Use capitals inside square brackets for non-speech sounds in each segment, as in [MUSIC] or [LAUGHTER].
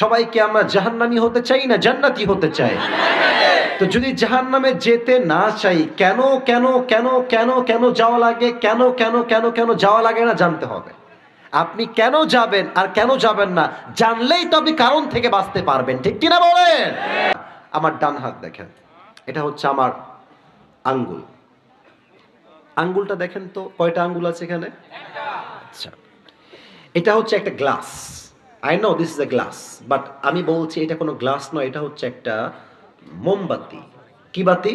সবাইকে আমরা জাহান্নামি হতে চাই না জান্নাতি হতে চাই? তো যদি জাহান্নামে যেতে না চাই, কেন কেন কেন কেন কেন যাওয়া লাগে? কেন কেন কেন কেন যাওয়া লাগে না জানতে হবে। আপনি কেন যাবেন আর কেন যাবেন না জানলেই তো আপনি কারণ থেকে বাঁচতে পারবেন। ঠিক কিনা বলেন? আমার ডান হাত দেখেন। এটা হচ্ছে আমার আঙ্গুল। আঙ্গুলটা দেখেন তো, কয়টা আঙ্গুল আছে এখানে? আচ্ছা। এটা হচ্ছে একটা glass. I know this is a glass but আমি বলছি এটা কোনো গ্লাস নয়, এটা হচ্ছে একটা মোমবাতি। কি বাতি?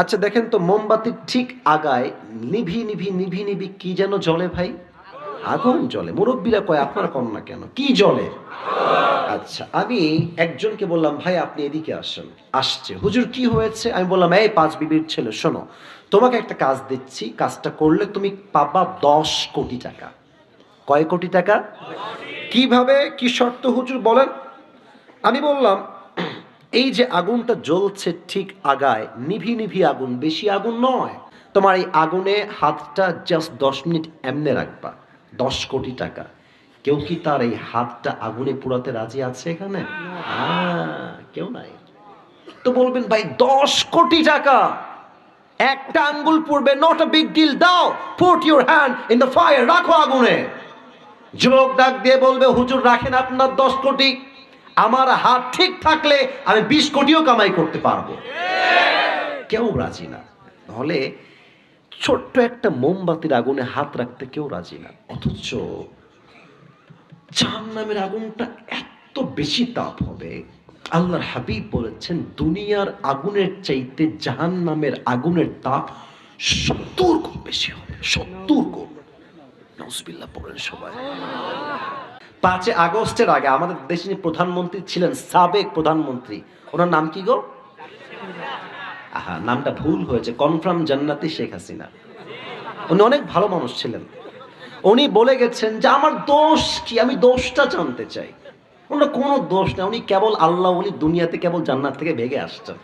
আচ্ছা দেখেন তো, মোমবাতির ঠিক আগায় নিভি নিভি নিভি নিভি কি যেন জলে ভাই? আগুন জলে মুরব্বীরা কয়, আপনারা কন না কেন? কি জলে আচ্ছা আমি একজনকে বললাম, ভাই, আপনি এদিকে আসেন। আসছে। হুজুর, কি হয়েছে? আমি বললাম, এই পাঁচ বিবির ছেলে, শোনো, তোমাকে একটা কাজ দিচ্ছি। কাজটা করলে তুমি পাবা দশ কোটি টাকা। কয় কোটি টাকা? কীভাবে, কি শর্ত হুজুর বলেন? আমি বললাম, এই যে আগুনটা জ্বলছে ঠিক আগায়, নিভি নিভি আগুন, বেশি আগুন নয়। তোমার এই আগুনে হাতটা জাস্ট দশ মিনিট এমনে রাখবা, দশ কোটি টাকা। কেউ কি তার এই হাতটা আগুনে পুরাতে রাজি আছে এখানে? কেউ নাই। তো বলবেন, ভাই, দশ কোটি টাকা। একটা আঙ্গুল পড়বে নট আ বিগ ডিল দাও put your hand in the fire রাখো আগুনে। যুবক ডাক দিয়ে বলবে, হুজুর, রাখেন আপনার দশ কোটি। আমার হাত ঠিক থাকলে আমি বিশ কোটিও কামাই করতে পারব। কেউ রাজি না। তাহলে ছোট্ট একটা মোমবাতির আগুনে হাত রাখতে কেউ রাজি না। অথচ জাহান্নামের আগুনটা এত বেশি তাপ হবে। আল্লাহর হাবিব বলেছেন, দুনিয়ার আগুনের চাইতে জাহান্নামের আগুনের তাপ সত্তর গুণ বেশি হবে, সত্তর গুণ। নজবিল্লা আগস্টের আগে আমাদের দেশের প্রধানমন্ত্রী ছিলেন, সাবেক প্রধানমন্ত্রী, ওনার নাম কি গো? আহা, নামটা ভুল হয়েছে। কনফার্ম জান্নাতি শেখ হাসিনা। উনি অনেক ভালো মানুষ ছিলেন। উনি বলে গেছেন যে, আমার দোষ কি? আমি দোষটা জানতে চাই। ওনার কোনো দোষ নেই। উনি কেবল আল্লাহ উনি দুনিয়াতে কেবল জান্নাত থেকে ভেগে আসছেন।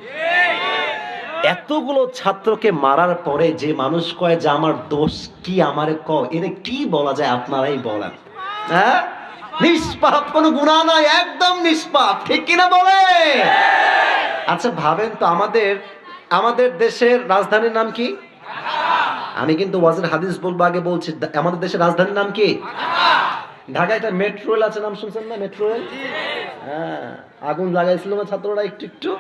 এতগুলো ছাত্রকে মারার পরে যে মানুষ কয় যে আমার দোষ কি আমারে ক এর কি বলা যায়? আপনারাই বলেন। হ্যাঁ? নিষ্পাপ, কোনো গুণা নয় একদম নিষ্পাপ। ঠিক কিনা বলে? আচ্ছা ভাবেন তো, আমাদের আমাদের দেশের রাজধানীর নাম কি? আমি কিন্তু ওয়াজের হাদিস বলব, আগে বলছি আমাদের দেশের রাজধানীর নাম কি? ঢাকা একটা মেট্রো রেল আছে, নাম শুনছেন না? মেট্রো রেল হ্যাঁ আগুন লাগাইছিল ছাত্ররা একটু একটু?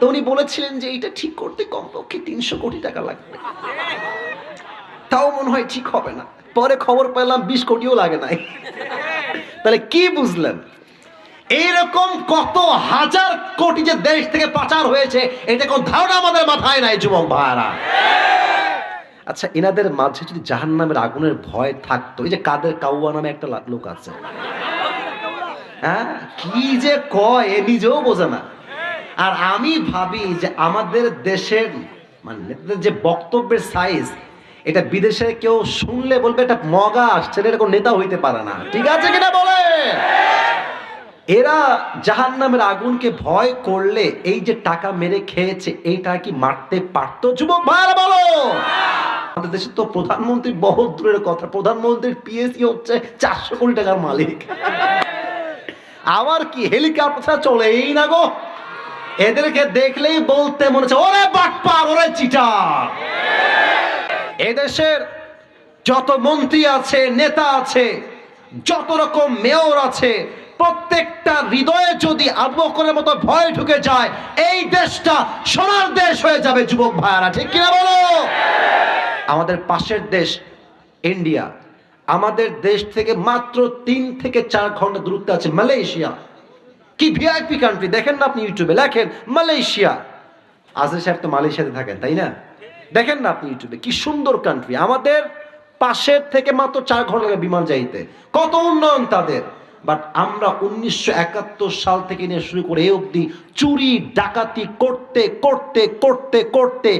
তো উনি বলেছিলেন যে এটা ঠিক করতে কমপক্ষে তিনশো কোটি টাকা লাগবে। তাও মনে হয় ঠিক হবে না। পরে খবর পেলাম বিশ কোটিও লাগে নাই। তাহলে কি বুঝলেন? এইরকম কত হাজার কোটি যে দেশ থেকে পাচার হয়েছে, এটা কোন ধারণা আমাদের মাথায় নাই, যুবক ভাইরা আচ্ছা এনাদের মাঝে যদি জাহান নামের আগুনের ভয় থাকতো, এই যে কাদের কাউয়া নামে একটা লোক আছে। হ্যাঁ? কি যে কয়, এ নিজেও বোঝে না। আর আমি ভাবি যে আমাদের দেশের মানে যে বক্তব্যের সাইজ এটা বিদেশে কেউ শুনলে বলবে এটা মগা আসছে এটা নেতা হইতে পারে না। ঠিক আছে কিনা বলে? এরা জাহান নামের আগুনকে ভয় করলে এই যে টাকা মেরে খেয়েছে এই টাকা কি মারতে পারতো? যুবক ভাইরা বলো! আমাদের দেশে তো প্রধানমন্ত্রী বহুত দূরের কথা। প্রধানমন্ত্রীর পিএসসি হচ্ছে চারশো কোটি টাকার মালিক। আবার কি হেলিকপ্টার চলেই না গো? এদেরকে দেখলেই বলতে মনে হচ্ছে, ওরে বাটপার, ওরে চিটার। এদেশের যত মন্ত্রী আছে, নেতা আছে, যত রকম মেয়র আছে, প্রত্যেকটা হৃদয়ে যদি আবু বকরের মতো ভয় ঢুকে যায়, এই দেশটা সোনার দেশ হয়ে যাবে, যুবক ভাইয়ারা, ঠিক কিনা বলো? আমাদের পাশের দেশ, ইন্ডিয়া। আমাদের দেশ থেকে মাত্র তিন থেকে চার ঘণ্টা দূরত্বে আছে মালয়েশিয়া। কি ভিআইপি কান্ট্রি দেখেন না আপনি ইউটিউবে লেখেন মালয়েশিয়া। আজর সাহেব তো মালয়েশিয়াতে থাকেন, তাই না? দেখেন না আপনি ইউটিউবে কি সুন্দর কান্ট্রি আমাদের পাশের থেকে মাত্র চার ঘণ্টা লাগে বিমান যাইতে। কত উন্নয়ন তাদের। বাট আমরা উনিশশো একাত্তর সাল থেকে নিয়ে শুরু করে এই অবধি চুরি, ডাকাতি করতে করতে করতে করতে,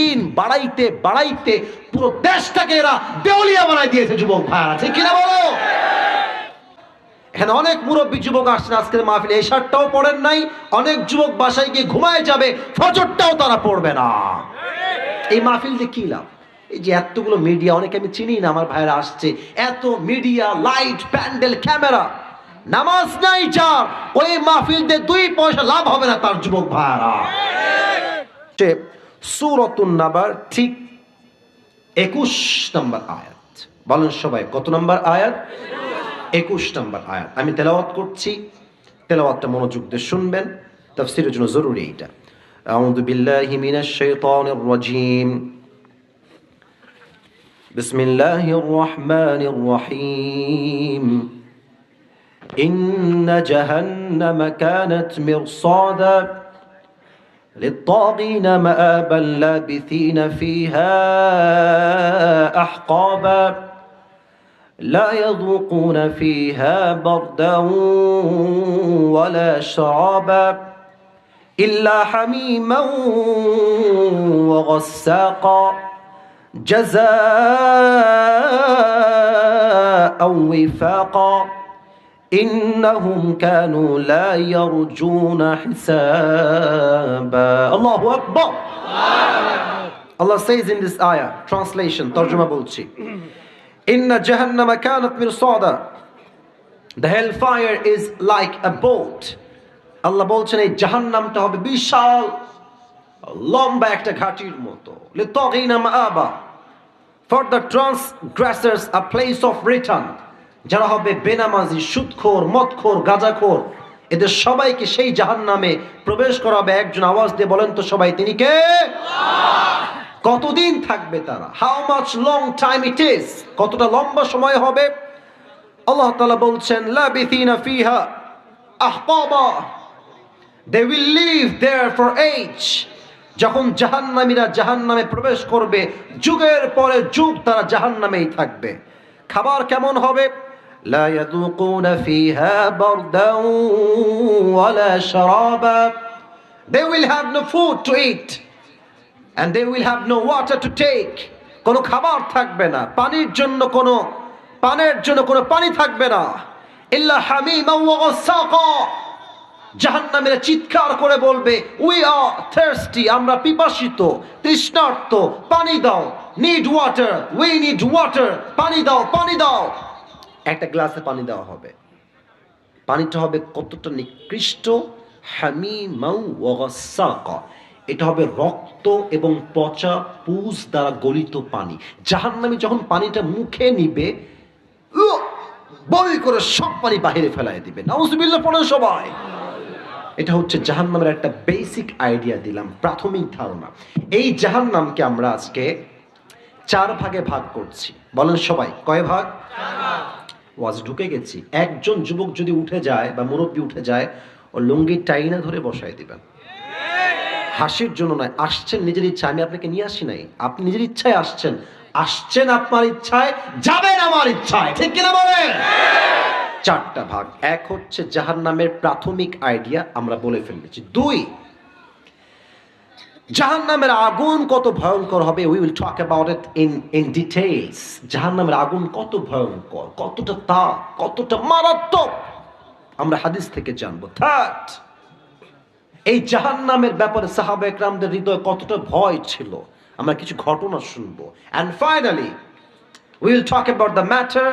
ঋণ বাড়াইতে বাড়াইতে পুরো দেশটাকে এরা দেউলিয়া বানাই দিয়েছে, যুবক ভাইয়ারা। ঠিক কিনা বলো এখানে অনেক মুরব্বী যুবক আসছেন আজকের মাহফিলে। এই শার্টটাও পড়েন নাই, অনেক যুবক বাসায় গিয়ে ঘুমায় যাবে, ফজরটাও তারা পড়বে না। এই মাহফিল যে কি লাভ? এই যে এতগুলো মিডিয়া অনেকে আমি চিনি না, আমার ভাইরা আসছে। এত মিডিয়া লাইট প্যান্ডেল ক্যামেরা নামাজ নাই যার, ওই মাহফিল দিয়ে দুই পয়সা লাভ হবে না তার যুবক ভাইরা সে সুরতুন নাবার, ঠিক একুশ নম্বর আয়াত। বলেন সবাই, কত নম্বর আয়াত? একুশ নম্বর আয়াত আমি তেলাওয়াত করছি তেলাওয়াতটা মনোযোগ দিয়ে শুনবেন তাফসিরের জন্য জরুরি এটা أعوذ بالله من الشيطان الرجيم بسم الله الرحمن الرحيم إن جهنم كانت مرصادا للطاغين مآبا لابثين فيها أحقابا لا يذوقون فيها بردا ولا شرابا إلا حميما وغساقا جزاء وفاقا إنهم كانوا لا يرجون حسابا. الله أكبر الله says in this ayah, translation, ترجمة Bulchi. Inna Jahannama kanat mirsada. The hellfire is like a boat. আল্লাহ বলছেন, এই জাহান্নামটা হবে বিশাল, লম্বা একটা ঘাটির মতো। মাআবা। For the transgressors a place of return যারা হবে বেনামাজি সুদখোর মদখোর, গাঁজাখোর। এদের সবাইকে সেই জাহান্নামে প্রবেশ করাবে। একজন আওয়াজ দিয়ে বলেন তো সবাই, তিনি কে? কতদিন থাকবে তারা how much long time it is কতটা লম্বা সময় হবে আল্লাহ তাআলা বলছেন লাবিথিনা ফিহা আহকাবা they will live there for ages যখন জাহান্নামীরা জাহান্নামে প্রবেশ করবে যুগের পরে যুগ তারা জাহান্নামেই থাকবে খাবার কেমন হবে لا يذوقون فيها بردا ولا شرابا They will have no food to eat and they will have no water to take. কোনো খাবার থাকবে না। পানির জন্য কোনো, পানের জন্য কোনো পানি থাকবে না। ইল্লা হামিমা ওয়া গাসাকা। জাহান্নামীরা চিৎকার করে বলবে উই আর থার্স্টি আমরা পিপাসিত, তৃষ্ণার্ত, পানি দাও need water we need water পানি দাও পানি দাও। একটা গ্লাসে পানি দেওয়া হবে। পানিটা হবে কতটা নিকৃষ্ট? হামিমাউ ওয়াগাসাকা এটা হবে রক্ত এবং পচা পুজ দ্বারা গলিত পানি। জাহান্নামী যখন পানিটা মুখে নিবে বই করে সব পানি বাহিরে ফেলায় দিবে। নাউজুবিল্লাহ পড়ে সবাই। এটা হচ্ছে জাহান্নামের একটা বেসিক আইডিয়া দিলাম, প্রাথমিক ধারণা। এই জাহান্নামকে আমরা আজকে চার ভাগে ভাগ করছি। বলেন সবাই, কয় ভাগ? ওয়াজ ঢুকে গেছি। একজন যুবক যদি উঠে যায় বা মুরব্বী উঠে যায়, ও লুঙ্গি টাইনা ধরে বসায় দিবেন। হাসির জন্য নয়, আসছেন নিজের ইচ্ছা আমি আপনাকে নিয়ে আসি নাই। আপনি নিজের ইচ্ছায় আসছেন। আসছেন আপনার ইচ্ছায়, যাবেন আমার ইচ্ছায়। ঠিক কিনা বলেন? চারটা ভাগ। এক হচ্ছে জাহান্নামের প্রাথমিক আইডিয়া, আমরা বলে ফেলেছি। দুই, জাহান্নামের আগুন কত ভয়ঙ্কর হবে we will talk about it in in details জাহান্নামের আগুন কত ভয়ঙ্কর, কতটা তাপ, কতটা মারাত্মক। আমরা হাদিস থেকে জানব। থার্ড এই জাহান্নামের ব্যাপারে সাহাবা একরামদের হৃদয়ে কতটা ভয় ছিল। আমরা কিছু ঘটনা শুনব। And finally we will talk about the matter,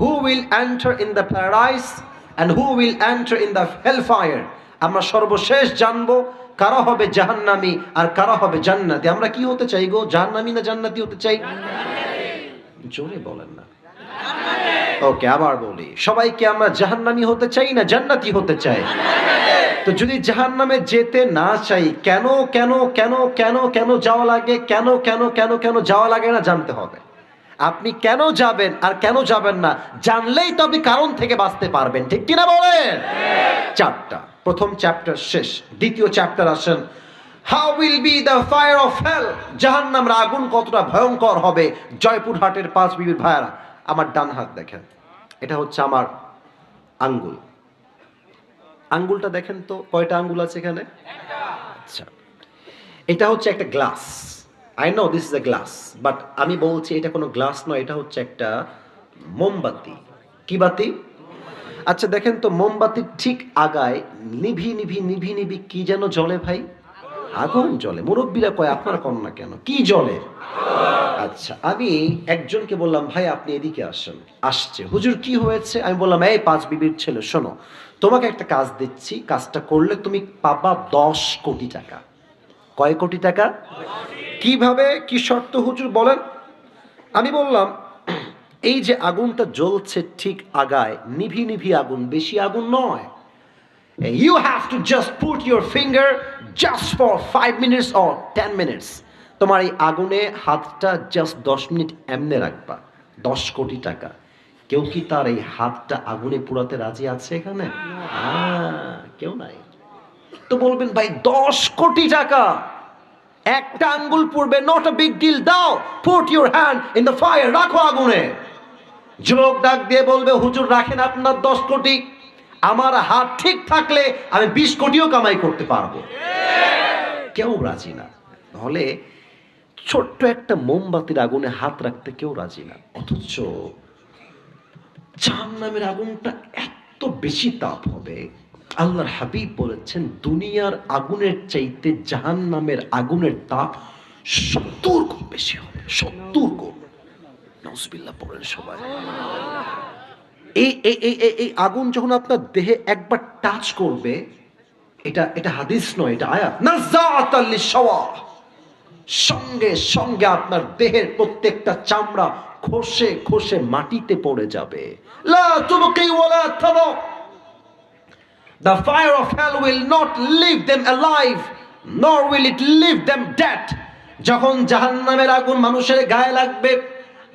who will enter in the paradise and who will enter in the hellfire. আমরা সর্বশেষ জানব কারা হবে জাহান্নামি আর কারা হবে জান্নাতি। আমরা কি হতে চাই গো? জাহান্নামী না জান্নাতি হতে চাই? জোরে বলেন না। ওকে, আবার বলি। সবাইকে আমরা জাহান্নামী হতে চাই না জান্নাতি হতে চাই? তো যদি জাহান্নামে যেতে না চাই, কেন কেন কেন কেন কেন যাওয়া লাগে? কেন কেন কেন কেন যাওয়া লাগে না জানতে হবে। আপনি কেন যাবেন আর কেন যাবেন না জানলেই তো আপনি কারণ থেকে বাঁচতে পারবেন। ঠিক কিনা বলেন? চারটা। প্রথম চ্যাপ্টার শেষ। দ্বিতীয় চ্যাপ্টার আসেন। How will be the fire of hell জাহান্নামের আগুন কতটা ভয়ঙ্কর হবে? জয়পুরহাটের পাঁচ বিবির ভাইয়ারা। আমার ডান হাত দেখেন। এটা হচ্ছে আমার আঙ্গুল। আঙ্গুলটা দেখেন তো, কয়টা আঙ্গুল আছে এখানে? আচ্ছা। এটা হচ্ছে একটা glass. I know this is a glass but আমি বলছি এটা কোনো গ্লাস নয়, এটা হচ্ছে একটা মোমবাতি। কি বাতি? আচ্ছা দেখেন তো, মোমবাতির ঠিক আগায় নিভি নিভি নিভি নিভি কি যেন জলে ভাই? আগুন জলে মুরব্বীরা কয়, আপনারা কন না কেন? কি জলে আচ্ছা আমি একজনকে বললাম, ভাই, আপনি এদিকে আসেন। আসছে। হুজুর, কি হয়েছে? আমি বললাম, এই পাঁচ বিবির ছেলে, শোনো, তোমাকে একটা কাজ দিচ্ছি। কাজটা করলে তুমি পাবা দশ কোটি টাকা। কয় কোটি টাকা? কীভাবে? কি শর্ত, হুজুর, বলেন। আমি বললাম, এই যে আগুনটা জ্বলছে ঠিক আগায়, নিভি নিভি আগুন, বেশি আগুন নয়। You have to just put your finger just for five minutes or ten minutes তোমার এই আগুনে হাতটা জাস্ট দশ মিনিট এমনে রাখবা দশ কোটি টাকা। কেউ কি তার এই হাতটা আগুনে পুরাতে রাজি আছে এখানে? কেউ নাই। তো বলবেন ভাই দশ কোটি টাকা। একটা আঙ্গুল পড়বে নট আ বিগ ডিল দাও put your hand in the fire রাখো আগুনে। যুবক ডাক দিয়ে বলবে হুজুর রাখেন আপনার দশ কোটি। আমার হাত ঠিক থাকলে আমি বিশ কোটিও কামাই করতে পারব। কেউ রাজি না। তাহলে ছোট্ট একটা মোমবাতির আগুনে হাত রাখতে কেউ রাজি না। অথচ জাহান্নামের আগুনটা এত বেশি তাপ হবে। আল্লাহর হাবিব বলেছেন, দুনিয়ার আগুনের চাইতে জাহান্নামের আগুনের তাপ সত্তর গুণ বেশি হবে। সত্তর গুণ। নজবিল্লা পড়েন সবাই। এই এই এই এই- আগুন যখন আপনার দেহে একবার টাচ করবে এটা এটা হাদিস নয় এটা আয়াত। নাযাআতাল লিশওয়া সঙ্গে সঙ্গে আপনার দেহের প্রত্যেকটা চামড়া খসে খসে মাটিতে পড়ে যাবে। লা তুবকি ওয়ালা তাদা The fire of hell will not leave them alive, nor will it leave them dead. যখন জাহান্নামের আগুন মানুষের গায়ে লাগবে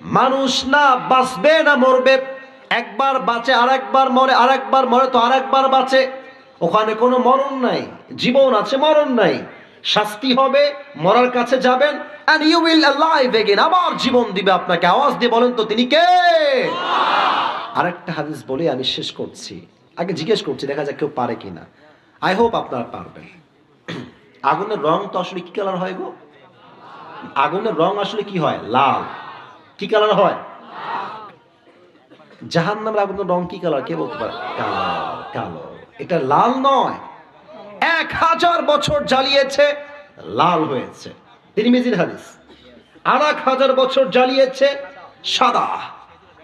মানুষ না বাঁচবে না মরবে। একবার বাঁচে, আরেকবার মরে আরেকবার মরে তো আরেকবার বাঁচে। ওখানে কোনো মরণ নাই, জীবন আছে, মরণ নাই। শাস্তি হবে, মরার কাছে যাবেন, and you will alive again আবার জীবন দিবে আপনাকে। আওয়াজ দিয়ে বলেন তো, তিনি কে? আরেকটা হাদিস বলে আমি শেষ করছি। আগে জিজ্ঞেস করছি, দেখা যাক কেউ পারে কিনা। আই হোপ আপনারা পারবেন। আগুনের রং তো আসলে কি কালার হয় গো? আগুনের রং আসলে কি হয়? লাল। কি কালার হয়? জাহান নামের আগুনের রং কি কালার কে বলতে পারে? কালো কালো। এটা লাল নয়। এক হাজার বছর জ্বালিয়েছে, লাল হয়েছে। তিনি মেজির হাদিস। আর এক হাজার বছর জ্বালিয়েছে, সাদা।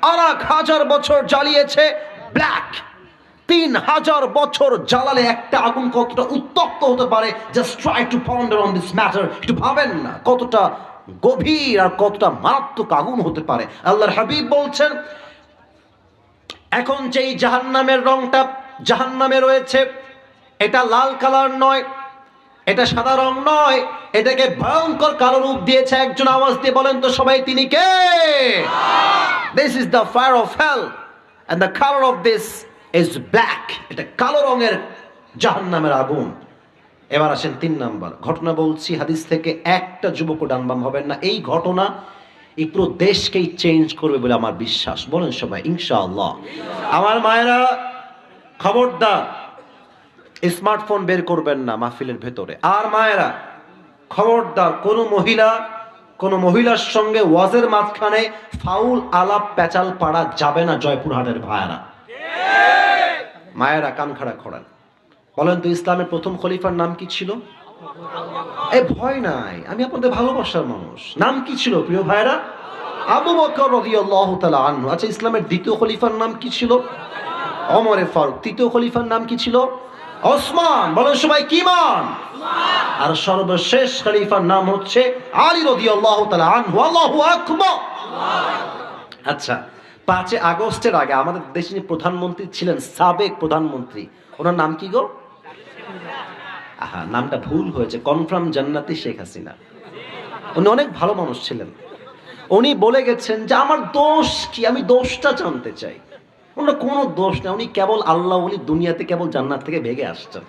আর এক হাজার বছর জ্বালিয়েছে ব্ল্যাক তিন হাজার বছর জ্বালালে একটা আগুন কতটা উত্তপ্ত হতে পারে? Just try to ponder on this matter একটু ভাবেন না, কতটা গভীর আর কতটা মারাত্মক আগুন হতে পারে। আল্লাহর হাবিব বলছেন এখন যেই জাহান্নামের রংটা জাহান্নামে রয়েছে, এটা লাল কালার নয়, এটা সাদা রং নয়, এটাকে ভয়ঙ্কর কালো রূপ দিয়েছে একজন আওয়াজ দিয়ে বলেন তো সবাই, তিনি কে? This is the fire of hell and the colour of this is black এটা কালো রঙের জাহান্নামের আগুন। এবার আসেন তিন নাম্বার। ঘটনা বলছি, হাদিস থেকে একটা যুবক ডানবাম হবেন না। এই ঘটনা এই পুরো দেশকেই চেঞ্জ করবে বলে আমার বিশ্বাস। বলেন সবাই, ইনশাআল্লাহ। আমার মায়েরা খবরদার স্মার্টফোন বের করবেন না মাহফিলের ভেতরে। আর মায়েরা খবরদার, কোনো মহিলা, কোনো মহিলার সঙ্গে ওয়াজের মাঝখানে ফাউল আলাপ প্যাচাল পাড়া যাবে না জয়পুরহাটের ভাইয়ারা। মায়েরা কান খাড়া করেন। বলেন তো ইসলামের প্রথম খলিফার নাম কি ছিল? এ ভয় নাই, আমি আপনাদের ভালোবাসার মানুষ। নাম কি ছিল, প্রিয় ভাইরা আবু বকর রাদিয়াল্লাহু তাআলা আনহু। আচ্ছা ইসলামের দ্বিতীয় খলিফার নাম কি ছিল? অমরে ফারুক। তৃতীয় খলিফার নাম কি ছিল? ওসমান। বলেন সবাই, কি মান? আর সর্বশেষ খলিফার নাম হচ্ছে আলী রাদিয়াল্লাহু তাআলা আনহু। আল্লাহু আচ্ছা পাঁচে আগস্টের আগে আমাদের দেশে প্রধানমন্ত্রী ছিলেন, সাবেক প্রধানমন্ত্রী, ওনার নাম কি গো? আহা, নামটা ভুল হয়েছে। কনফার্ম জান্নাতি শেখ হাসিনা। উনি অনেক ভালো মানুষ ছিলেন। উনি বলে গেছেন যে, আমার দোষ কি? আমি দোষটা জানতে চাই। ওনার কোনো দোষ নেই। উনি কেবল আল্লাহ উনি দুনিয়াতে কেবল জান্নাত থেকে ভেগে আসছেন।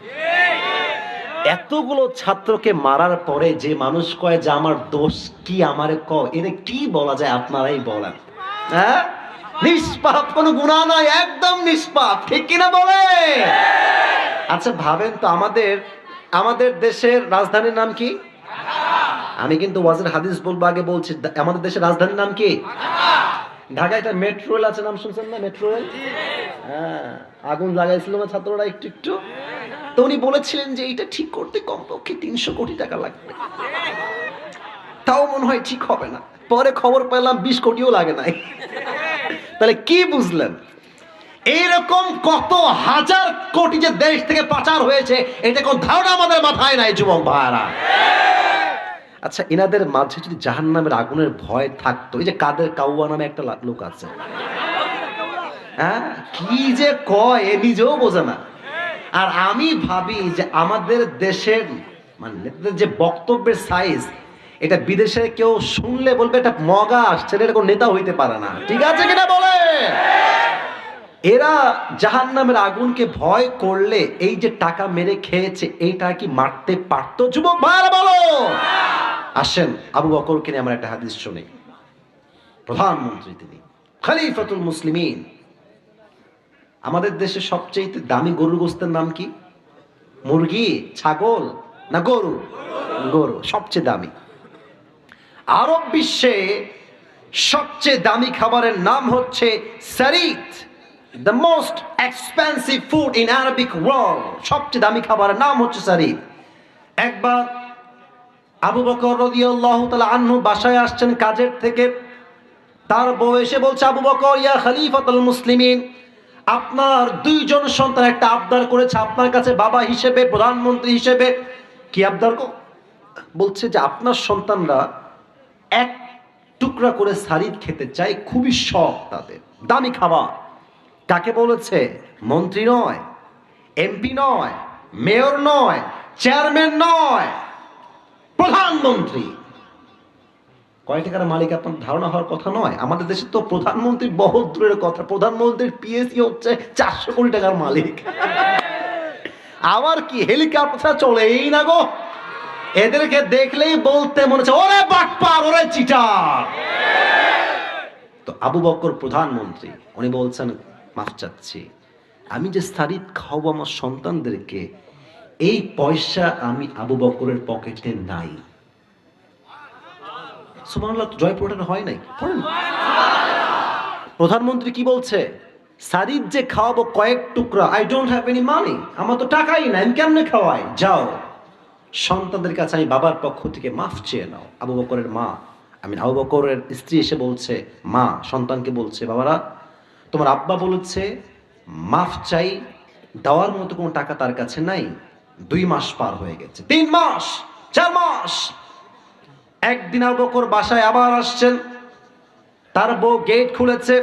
এতগুলো ছাত্রকে মারার পরে যে মানুষ কয় যে, আমার দোষ কি আমারে ক এদের কি বলা যায় আপনারাই বলেন। হ্যাঁ? নিষ্পাপ, কোনো গুণা নয় একদম নিষ্পাপ। ঠিক কিনা বলে আচ্ছা ভাবেন তো আমাদের আমাদের দেশের রাজধানীর নাম কি? আমি কিন্তু ওয়াজের হাদিস বলব আগে বলছি আমাদের দেশের রাজধানীর নাম কি? ঢাকায় একটা মেট্রো রেল আছে, নাম শুনছেন না? মেট্রো রেল হ্যাঁ আগুন লাগাইছিল না ছাত্ররা একটু একটু? তো উনি বলেছিলেন যে এটা ঠিক করতে কমপক্ষে তিনশো কোটি টাকা লাগবে। তাও মনে হয় ঠিক হবে না। পরে খবর পেলাম, বিশ কোটিও লাগে নাই। তাহলে কি বুঝলেন? এইরকম কত হাজার কোটি যে দেশ থেকে পাচার হয়েছে এটা কোন ধারণা আমাদের মাথায় নাই, যুবক ভাইরা আচ্ছা এনাদের মাঝে যদি জাহান নামের আগুনের ভয় থাকতো, এই যে কাদের কাউয়া নামে একটা লোক আছে। হ্যাঁ? কি যে কয়, এ নিজেও বোঝে না। আর আমি ভাবি যে আমাদের দেশের মানে যে বক্তব্যের সাইজ এটা বিদেশে কেউ শুনলে বলবে, এটা মগা আসছে এটা কোনো নেতা হইতে পারে না। ঠিক আছে কিনা বলে এরা জাহান নামের আগুনকে ভয় করলে এই যে টাকা মেরে খেয়েছে, এইটা কি মারতে পারতো? যুবক ভাইরা বলো! আসেন, আবু বকরকে নিয়ে আমার একটা হাদিস শুনি। প্রধানমন্ত্রী তিনি, খলিফাতুল মুসলিমিন। আমাদের দেশে সবচেয়ে দামি গরুর গোস্তের নাম কি? মুরগি, ছাগল না গরু? গরু, সবচেয়ে দামি। আরব বিশ্বে সবচেয়ে দামি খাবারের নাম হচ্ছে সারিত। The most expensive food in Arabic world সবচেয়ে দামি খাবারের নাম হচ্ছে সারিত একবার আবু বকর রাদিয়াল্লাহু তাআলা আনহু বাসায় আসছেন কাজের থেকে। তার বউ এসে বলছে, আবু বকর, ইয়া খলিফাতুল মুসলিমিন, আপনার দুইজন সন্তান একটা আবদার করেছে, আপনার কাছে বাবা হিসেবে, প্রধানমন্ত্রী হিসেবে। কি আবদার বলছে যে, আপনার সন্তানরা এক টুকরা করে সারিদ খেতে চায়, খুবই শখ তাদের, দামি খাবার। কাকে বলেছে? মন্ত্রী নয়, এমপি নয়, মেয়র নয়, চেয়ারম্যান নয়, প্রধানমন্ত্রী। কয় টাকার মালিক আপনার ধারণা হওয়ার কথা নয়? আমাদের দেশে তো প্রধানমন্ত্রী বহুত দূরের কথা। প্রধানমন্ত্রীর পিএসসি হচ্ছে চারশো কোটি টাকার মালিক। আবার কি? হেলিকপ্টার চলেই না গো। এদেরকে দেখলেই বলতে মনে হচ্ছে, ওরে বাটপার, ওরে চিটার। তো আবু বক্কর প্রধানমন্ত্রী, উনি বলছেন মাফ চাচ্ছি। আমি যে স্থারিত খাওয়াবো আমার সন্তানদেরকে, এই পয়সা আমি আবু বকরের পকেটে নাই। সুবহানাল্লাহ জয়পুরটা হয় নাই? প্রধানমন্ত্রী কি বলছে? সারিদ যে খাওয়াবো কয়েক টুকরা I don't have any money আমার তো টাকাই নাই, আমি কেমনে খাওয়াই? যাও, সন্তানদের কাছে আমি বাবার পক্ষ থেকে মাফ চেয়ে নাও। আবু বকরের মা আমি আবু বকরের স্ত্রী এসে বলছে, মা, সন্তানকে বলছে, বাবারা তোমার আব্বা বলেছে, মাফ চাই, দেওয়ার মতো কোনো টাকা তার কাছে নাই, দুই মাস পার হয়ে গেছে। তিন মাস, চার মাস। একদিন আবু বকর বাসায় আবার আসছেন। তার বউ গেট খুলেছে।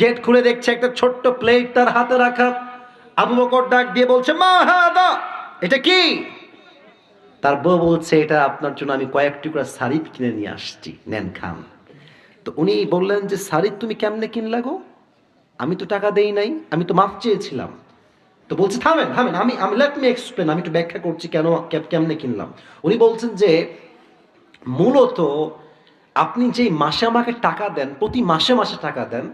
গেট খুলে দেখছে একটা ছোট্ট প্লেট তার হাতে রাখা। আবু বকর ডাক দিয়ে বলছে, মা হাদা, এটা কি? তার বউ বলছে, এটা আপনার জন্য আমি কয়েক টুকরা শাড়িত কিনে নিয়ে আসছি। নেন, খান। তো উনি বললেন যে, শাড়ি তুমি কেমনে কিনলা গো? আমি তো টাকা দেই নাই, আমি তো মাফ চেয়েছিলাম। তো বলছে, থামেন থামেন, আমি আমি লেট মি এক্সপ্লেন আমি একটু ব্যাখ্যা করছি কেন ক্যাব কেমনে কিনলাম। উনি বলছেন যে, মূলত আপনি যেই মাসে আমাকে টাকা দেন, প্রতি মাসে মাসে টাকা দেন,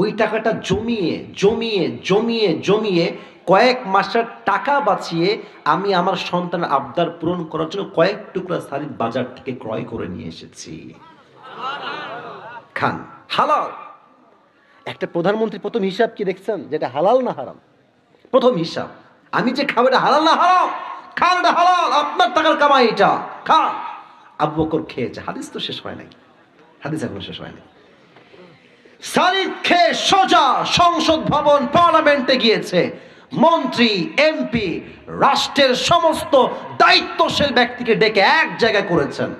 ওই টাকাটা জমিয়ে জমিয়ে জমিয়ে জমিয়ে কয়েক মাসের টাকা বাঁচিয়ে আমি আমার সন্তানের আবদার পূরণ করার জন্য কয়েক টুকরা শাড়ি বাজার থেকে ক্রয় করে নিয়ে এসেছি। খান, হালাল। একটা প্রধানমন্ত্রী প্রথম হিসাব কি দেখছেন? যেটা হালাল না হারাম? প্রথম হিসাব। আমি যে খাব হালাল না হারাম? খান হালাল, আপনার টাকার কামাই এটা। খান আবু বকর খেয়েছে। হাদিস তো শেষ হয় নাই। হাদিস এখনও শেষ হয় নাই। সারিদ খেয়ে সোজা সংসদ ভবন পার্লামেন্টে গিয়েছে। মন্ত্রী, এমপি, রাষ্ট্রের সমস্ত দায়িত্বশীল ব্যক্তিকে ডেকে এক জায়গায় করেছেন।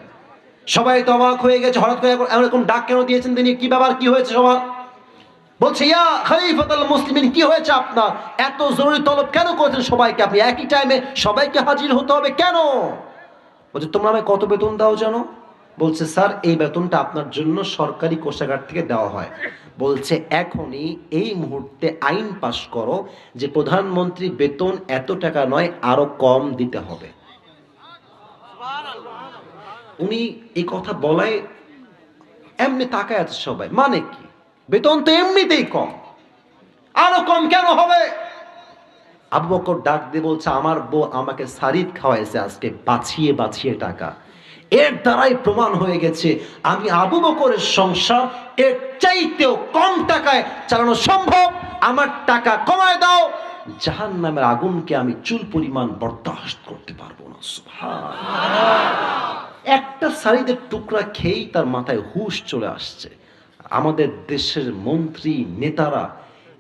সবাই তো অবাক হয়ে গেছে, হঠাৎ করে এরকম ডাক কেন দিয়েছেন তিনি? কি ব্যাপার? কি হয়েছে সবার? বলছে, ইয়া খলিফাতুল মুসলিমিন, কি হয়েছে আপনার? এত জরুরি তলব কেন করেছেন সবাইকে আপনি? একই টাইমে সবাইকে হাজির হতে হবে কেন? বলছে, তোমরা আমায় কত বেতন দাও জানো? বলছে, স্যার, এই বেতনটা আপনার জন্য সরকারি কোষাগার থেকে দেওয়া হয়। বলছে, এখনই এই মুহূর্তে আইন পাশ করো যে প্রধানমন্ত্রী বেতন এত টাকা নয়, আরও কম দিতে হবে। উনি এই কথা বলায় এমনি তাকায় আছে সবাই। মানে কি? বেতন তো এমনিতেই কম। আরও কম কেন হবে? আবু বকর ডাক দিয়ে বলছে, আমার বউ আমাকে সারিদ খাওয়াইছে আজকে, বাছিয়ে বাছিয়ে টাকা। এর দ্বারাই প্রমাণ হয়ে গেছে, আমি আবু বকরের সংসার এর চাইতেও কম টাকায় চালানো সম্ভব। আমার টাকা কমায় দাও। জাহান নামের আগুনকে আমি চুল পরিমাণ বরদাস্ত করতে পারব না। একটা সারিদের টুকরা খেয়েই তার মাথায় হুশ চলে আসছে। আমাদের দেশের মন্ত্রী, নেতারা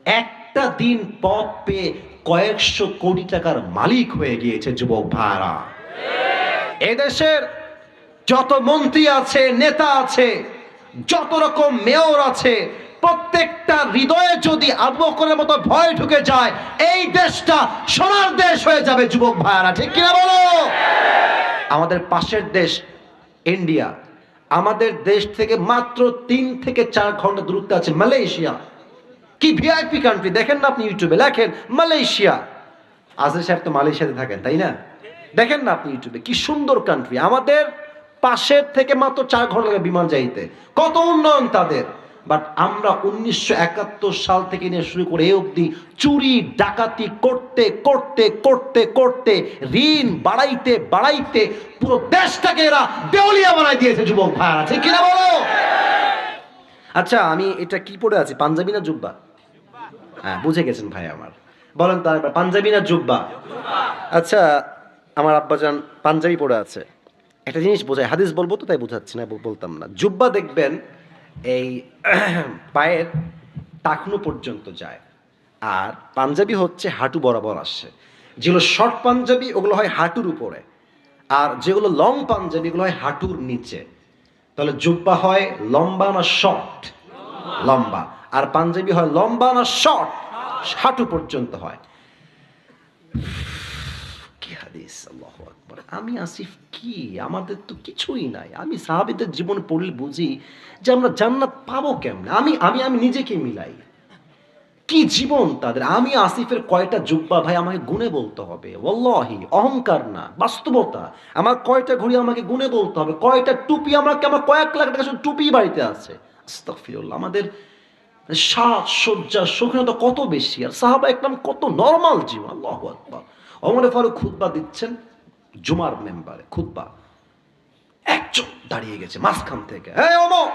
একটা দিন পথ পেয়ে কয়েকশো কোটি টাকার মালিক হয়ে গিয়েছে, যুবক ভাইরা। এদেশের যত মন্ত্রী আছে, নেতা আছে, যত রকম মেয়র আছে, প্রত্যেকটা হৃদয়ে যদি আবু বকরের মতো ভয় ঢুকে যায়, এই দেশটা সোনার দেশ হয়ে যাবে, যুবক ভাইয়ারা ঠিক কিনা বলো? আমাদের পাশের দেশ, ইন্ডিয়া। আমাদের দেশ থেকে মাত্র তিন থেকে চার ঘণ্টা দূরত্ব আছে মালয়েশিয়া। কি ভিআইপি কান্ট্রি দেখেন না আপনি ইউটিউবে, লেখেন মালয়েশিয়া। আজের সাহেব তো মালয়েশিয়াতে থাকেন, তাই না? দেখেন না আপনি ইউটিউবে, কি সুন্দর কান্ট্রি আমাদের পাশের থেকে মাত্র চার ঘণ্টা বিমান যাইতে কত উন্নয়ন তাদের। বাট আমরা উনিশশো একাত্তর সাল থেকে নিয়ে শুরু করে এ অবধি চুরি, ডাকাতি করতে করতে করতে করতে, ঋণ বাড়াইতে বাড়াইতে পুরো দেশটাকে এরা দেউলিয়া বানাই দিয়েছে, যুবক ভাইয়ারা। ঠিক কিনা বলো? আচ্ছা আমি এটা কি পরে আছি? পাঞ্জাবি না জুব্বা? হ্যাঁ বুঝে গেছেন ভাই আমার। বলেন তার পাঞ্জাবি না জুব্বা? আচ্ছা আমার আব্বাজান পাঞ্জাবি পরে আছে। একটা জিনিস বোঝায়, হাদিস বলব তো, তাই বোঝাচ্ছি না, বলতাম না। জুব্বা দেখবেন এই [CLEARS THROAT] পায়ের টাকনু পর্যন্ত যায়। আর পাঞ্জাবি হচ্ছে হাঁটু বরাবর আসে। যেগুলো শর্ট পাঞ্জাবি, ওগুলো হয় হাঁটুর উপরে। আর যেগুলো লং পাঞ্জাবি এগুলো হয় হাঁটুর নিচে। তাহলে জুব্বা হয় লম্বা না শর্ট লম্বা। আর পাঞ্জাবি হয় লম্বা না শর্ট হাঁটু পর্যন্ত হয়। কি হাদিস? আল্লাহু আকবার। আমি আসিফ কি? আমাদের তো কিছুই নাই। আমি সাহাবীদের জীবন পড়লে বুঝি যে আমরা জান্নাত পাবো কেমনে? আমি আমি আমি নিজেকে মিলাই। কি জীবন তাদের? আমি আসিফের কয়টা জুব্বা ভাই আমাকে গুনে বলতে হবে? ওল্লাহি অহংকার না, বাস্তবতা। আমার কয়টা ঘড়ি আমাকে গুনে বলতে হবে? কয়টা টুপি আমাকে, আমার কয়েক লাখ টাকা টুপি বাড়িতে আছে? আমাদের সাজ সজ্জা শৌখিনতা কত বেশি? আর সাহাবা একদম কত নর্মাল জীবন, আল্লাহ আকবার। অমরে ফারুক খুতবা দিচ্ছেন জুমার মেম্বারে খুতবা। একজন দাঁড়িয়ে গেছে মাঝখান থেকে। হ্যাঁ অমর!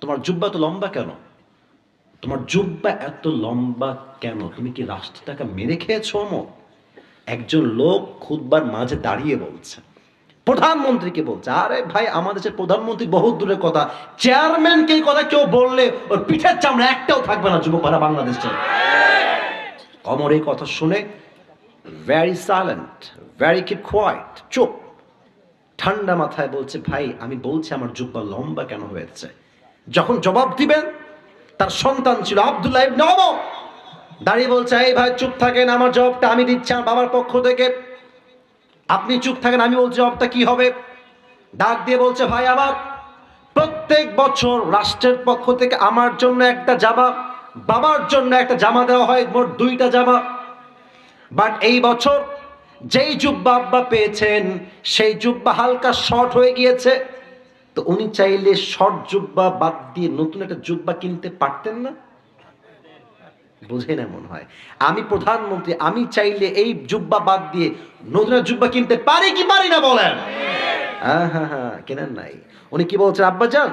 তোমার জুব্বা তো লম্বা কেন? তোমার জুব্বা এত লম্বা কেন? তুমি কি রাষ্ট্রটাকে মেরে খেয়েছো অমর? একজন লোক খুদবার মাঝে দাঁড়িয়ে বলছে প্রধানমন্ত্রীকে বলছে আরে ভাই আমাদের দেশের প্রধানমন্ত্রী বহু দূরের কথা। চেয়ারম্যানকে এই কথা কেউ বললে ওর পিঠের চামড়া একটাও থাকবে না যুবক ভাড়া বাংলাদেশে অমর এই কথা শুনে very silent very keep quiet চুপ। ঠান্ডা মাথায় বলছে, ভাই, আমি বলছি আমার জুব্বা লম্বা কেন হয়েছে? যখন জবাব দিবেন তার সন্তান ছিল আবদুল্লাহ নব দাঁড়িয়ে বলছে, এই ভাই, চুপ থাকেন, আমার জবাবটা আমি দিচ্ছি আমার বাবার পক্ষ থেকে। আপনি চুপ থাকেন, আমি বলছি জবাবটা কি হবে? ডাক দিয়ে বলছে, ভাই, আমার প্রত্যেক বছর রাষ্ট্রের পক্ষ থেকে আমার জন্য একটা জামা, বাবার জন্য একটা জামা দেওয়া হয়, মোট দুইটা জামা। বাট এই বছর যেই জুব্বা আব্বা পেয়েছেন, সেই জুব্বা হালকা শর্ট হয়ে গিয়েছে। তো উনি চাইলে শর্ট জুব্বা বাদ দিয়ে নতুন একটা জুব্বা কিনতে পারতেন না? বুঝে না মনে হয়। আমি প্রধানমন্ত্রী, আমি চাইলে এই জুব্বা বাদ দিয়ে নতুন জুব্বা কিনতে পারি কি পারি না বলেন? হ্যাঁ হ্যাঁ হ্যাঁ কেনেন নাই। উনি কি বলছেন আব্বাজান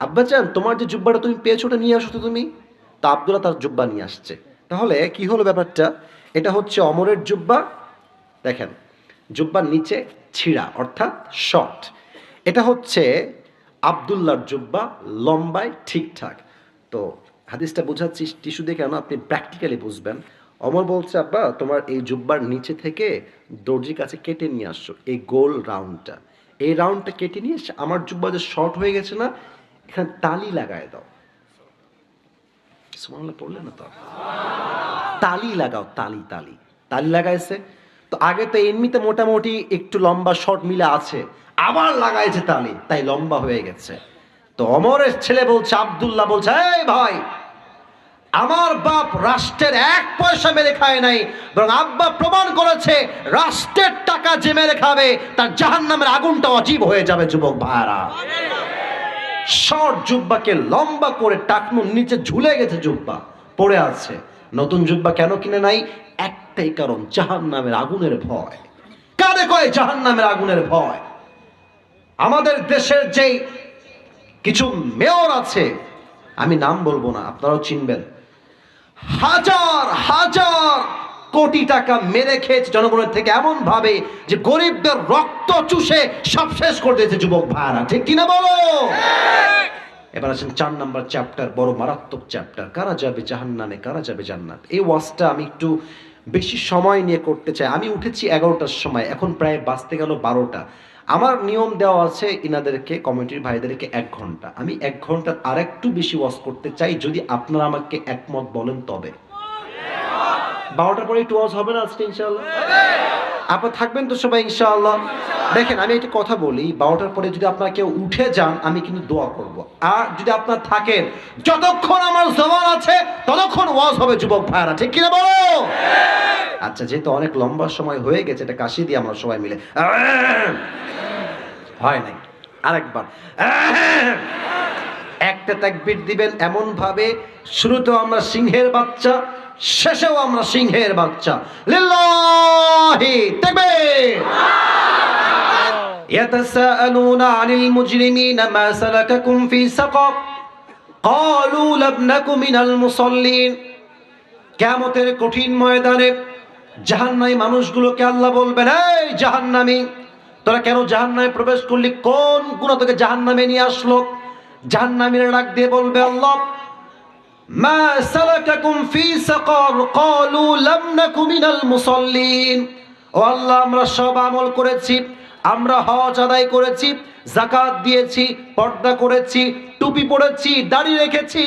আব্বাজান তোমার যে জুব্বাটা তুমি পেয়েছ ওটা নিয়ে আসো তো তুমি? তা আব্দুল্লাহ তার জুব্বা নিয়ে আসছে। তাহলে কি হলো ব্যাপারটা? এটা হচ্ছে অমরের জুব্বা। দেখেন, জুব্বার নিচে ছিঁড়া, অর্থাৎ শর্ট এটা হচ্ছে আবদুল্লাহর জুব্বা, লম্বায় ঠিকঠাক। তো হাদিসটা বোঝাচ্ছি টিস্যু দেখে কেন আপনি প্র্যাকটিক্যালি বুঝবেন। অমর বলছে, আব্বা, তোমার এই জুব্বার নিচে থেকে দর্জির কাছে কেটে নিয়ে আসছো, এই গোল রাউন্ডটা এই রাউন্ডটা কেটে নিয়ে এসে আমার জুব্বা যে শর্ট হয়ে গেছে না, এখানে তালি লাগায় দাও। সুবহানাল্লাহ, পড়লে না তো? তালি লাগাও, তালি তালি। তালি লাগাইছে। তো আগে তো এমনিতে মোটামুটি একটু লম্বা শর্ট মিলে আছে, আবার লাগাইছে তালি, তাই লম্বা হয়ে গেছে। তো অমরের ছেলে বলছে, আব্দুল্লাহ বলছে, এই ভাই, আমার বাপ রাষ্ট্রের এক পয়সা মেরে খায় নাই, বরং আব্বা প্রমাণ করেছে, রাষ্ট্রের টাকা যে মেরে খাবে, তার জাহান নামের আগুনটা অজীব হয়ে যাবে, যুবক ভাইরা শর্ট জুব্বাকে লম্বা করে টাকনুর নিচে ঝুলে গেছে জুব্বা, পড়ে আছে। নতুন জুব্বা কেন কিনে নাই? একটাই কারণ জাহান নামের আগুনের ভয়। কারে কয় জাহান নামের আগুনের ভয়? আমাদের দেশের যেই কিছু মেয়র আছে, আমি নাম বলব না, আপনারাও চিনবেন। হাজার হাজার কোটি টাকা মেরে খেয়েছে জনগণের থেকে এমন ভাবে যে গরিবদের রক্ত চুষে সব শেষ করে দিয়েছে যুবক ভাইরা ঠিক কিনা বলো? এবার আছেন চার নাম্বার চ্যাপ্টার, বড় মারাত্মক চ্যাপ্টার। কারা যাবে জাহান্নামে, কারা যাবে জান্নাত? এই ওয়াজটা আমি একটু বেশি সময় নিয়ে করতে চাই। আমি উঠেছি এগারোটার সময়, এখন প্রায় বাঁচতে গেল বারোটা। আমার নিয়ম দেওয়া আছে ইনাদেরকে, কমিটির ভাইদেরকে, এক ঘণ্টা। আমি এক ঘণ্টার আর একটু বেশি ওয়াজ করতে চাই, যদি আপনারা আমাকে একমত বলেন তবে। বারোটার পরে একটু ওয়াজ হবে না আজকে, ইনশাআল্লাহ? আপনার থাকবেন তো সবাই, ইনশাআল্লাহ। দেখেন, আমি একটা কথা বলি, বারোটার পরে যদি আপনারা কেউ উঠে যান, আমি কিন্তু দোয়া করব। আর যদি আপনার থাকেন, যতক্ষণ আমার জবান আছে, ততক্ষণ ওয়াজ হবে, যুবক ভাইরা ঠিক কিনা বলো? আচ্ছা যেহেতু অনেক লম্বা সময় হয়ে গেছে, এটা কাশি দিয়ে আমরা সবাই মিলে হয় নাই? আরেকবার একটা তাকবীর দিবেন এমন ভাবে শুরুতেও আমরা সিংহের বাচ্চা শেষেও আমরা সিংহের বাচ্চা লিল্লাহি তাকবীর يتساءلون عن المجرمين ما سلككم في سقر قالوا لم نك من المصلين কেমতের কঠিন ময়দানে জাহান্নামী মানুষগুলোকে আল্লাহ বলবেন এই জাহান্নামী তোরা কেন জাহান্নামে প্রবেশ করলি কোন গুণ তোকে জাহান্নামে নিয়ে আসলো জাহান্নামীরা ডাক দিয়ে বলবে আল্লাহ মা সালাকাকুম ফি সাকার ক্বালু লাম নাকু মিনাল মুসাল্লিন। ও আল্লাহ, আমরা সব আমল করেছি, আমরা হজ আদায় করেছি জাকাত দিয়েছি, পর্দা করেছি, টুপি পরেছি, দাড়ি রেখেছি।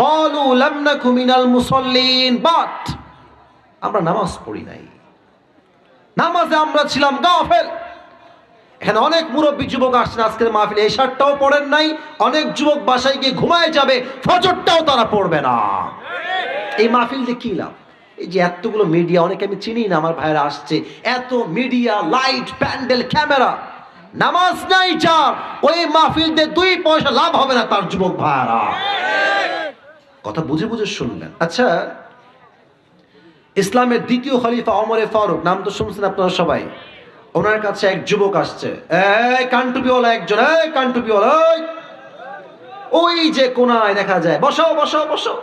ক্বালু লাম নাকু মিনাল মুসাল্লিন, বাট আমরা নামাজ পড়ি নাই। নামাজে আমরা ছিলাম গাফেল। এখানে অনেক মুরব্বী যুবক আসছেন আজকের মাহফিলে। এই শার্টটাও পড়েন নাই, অনেক যুবক বাসায় গিয়ে ঘুমায় যাবে, ফজরটাও তারা পড়বে না। এই মাহফিল দিয়ে কি লাভ? এই যে এতগুলো মিডিয়া অনেকে আমি চিনি না, আমার ভাইরা আসছে। এত মিডিয়া লাইট প্যান্ডেল ক্যামেরা নামাজ নাই যার ওই মাহফিল দিয়ে দুই পয়সা লাভ হবে না তার যুবক ভাইরা কথা বুঝে বুঝে শুনবেন। আচ্ছা ইসলামের দ্বিতীয় খলিফা অমরে ফারুক, নাম তো শুনছেন আপনারা সবাই? ওনার কাছে এক যুবক আসছে। এই কানটুপিওয়ালা একজন, এই কানটুপিওয়ালা, ওই। যে কোনায় দেখা যায়। বসো বসো বসো।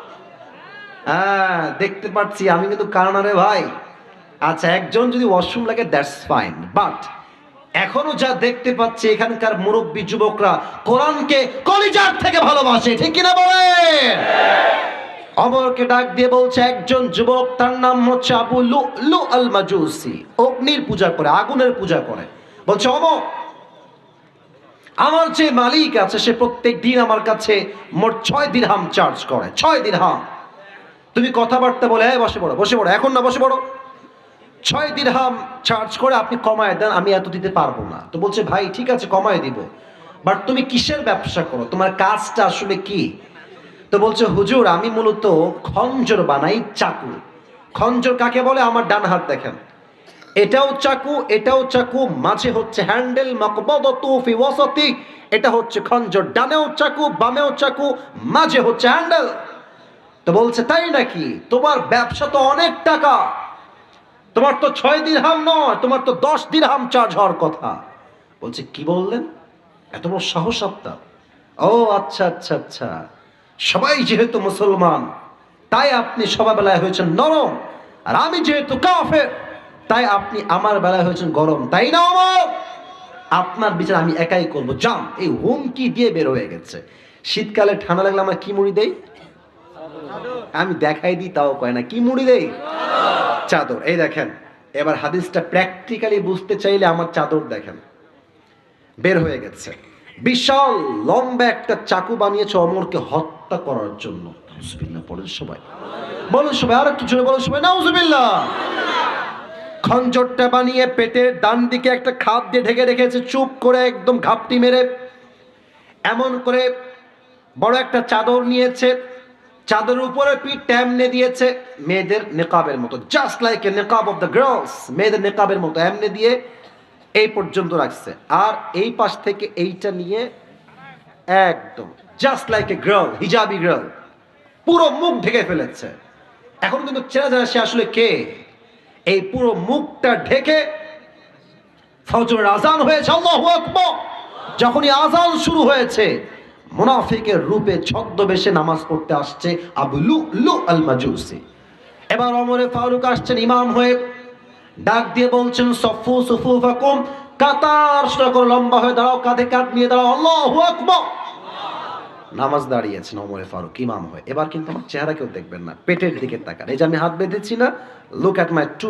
হ্যাঁ দেখতে পাচ্ছি, আমি কিন্তু কারণারে ভাই। আচ্ছা একজন যদি ওয়াশরুম লাগে, দ্যাটস ফাইন। বাট, এখনও যা দেখতে পাচ্ছি, এখানকার মুরব্বী যুবকরা কোরআনকে কলিজার থেকে ভালোবাসে। ঠিক কিনা বলে অমরকে ডাক দিয়ে বলছে, একজন যুবক, তার নাম হচ্ছে আবু লু লু আল মাজুসি অগ্নির পূজা করে, আগুনের পূজা করে। বলছে, অমর, আমার যে মালিক আছে, সে প্রত্যেক দিন আমার কাছে মোট ছয় দিরহাম চার্জ করে, ছয় দিরহাম। তুমি কথাবার্তা বলে, "এই, বসে পড়ো বসে পড়ো, এখন না, বসে পড়ো। ছয় দিরহাম চার্জ করে আপনি কমায় দেন, আমি এত দিতে পারব না। তো বলছে, ভাই, ঠিক আছে, কমায় দিব। বাট তুমি কিসের ব্যবসা করো? তোমার কাজটা আসলে কি? তো বলছে, হুজুর, আমি মূলত খঞ্জর বানাই চাকু। খঞ্জর কাকে বলে? আমার ডান হাত দেখেন। এটাও চাকু এটাও চাকু, মাঝে হচ্ছে হ্যান্ডেল এটা হচ্ছে খঞ্জর, ডানেও চাকু, বামেও চাকু, মাঝে হচ্ছে হ্যান্ডেল। তো বলছে, তাই নাকি? তোমার ব্যবসা তো অনেক টাকা। তোমার তো ছয় দিরহাম নয়, তোমার তো দশ দিরহাম চার্জ হওয়ার কথা। বলছে, কি বললেন? এত বড় সাহস আপনার? ও আচ্ছা আচ্ছা আচ্ছা। সবাই যেহেতু মুসলমান, তাই আপনি সবার বেলায় হয়েছেন নরম। আর আমি যেহেতু কাফের, তাই আপনি আমার বেলায় হয়েছেন গরম। তাই না আমার আপনার বিচার আমি একাই করব। যান, এই হুমকি দিয়ে বের হয়ে গেছে। শীতকালে ঠান্ডা লাগলে আমরা কি মুড়ি দেই? আমি দেখাই দিই, তাও কয় না। কি মুড়ি দেই? চাদর। এই দেখেন, এবার হাদিসটা প্র্যাকটিক্যালি বুঝতে চাইলে আমার চাদর দেখেন। বের হয়ে গেছে। বিশাল লম্বা একটা চাকু বানিয়েছে অমরকে হত্যা করার জন্য। বলেন সবাই। বলেন সবাই আর একটু জোরে বলেন সবাই, নাউজুবিল্লাহ। খঞ্জরটা বানিয়ে পেটের ডান দিকে একটা খাপ দিয়ে ঢেকে রেখেছে, চুপ করে একদম ঘাপটি মেরে। এমন করে বড় একটা চাদর নিয়েছে, চাদরের উপরে পিঠ ট্যামনে দিয়েছে, মেয়েদের নেকাবের মতো জাস্ট লাইক এ নেকাব অফ দ্য গার্লস মেয়েদের নেকাবের মতো এমনে দিয়ে এই পর্যন্ত রাখছে। আর এই পাশ থেকে এইটা নিয়ে একদম জাস্ট লাইক এ গার্ল হিজাবি গার্ল পুরো মুখ ঢেকে ফেলেছে। এখন কিন্তু চেনা যায় সে আসলে কে? এই পুরো মুখটা ঢেকে ফজরের আজান হয়েছে, আল্লাহু আকবার। যখনই আজান শুরু হয়েছে, মুনাফিকের রূপে ছদ্মবেশে নামাজ পড়তে আসছে আবু লু লু আল মাজুসি এবার অমরে ফারুক আসছেন ইমাম হয়ে। ডাক দিয়ে বলছেন, সফু, সুফু ফাকুম, কাতার, সোজা করে লম্বা হয়ে দাঁড়াও, কাঁধে কাঁধ নিয়ে দাঁড়াও, আল্লাহু আকবার। নামাজ দাঁড়িয়েছেন অমরে ফারুক, ইমাম হয়ে। এবার কিন্তু আমার চেহারা কেউ দেখবেন না, পেটের দিকে তাকান। এই যে আমি হাত বেঁধেছি না লুক অ্যাট মাই টু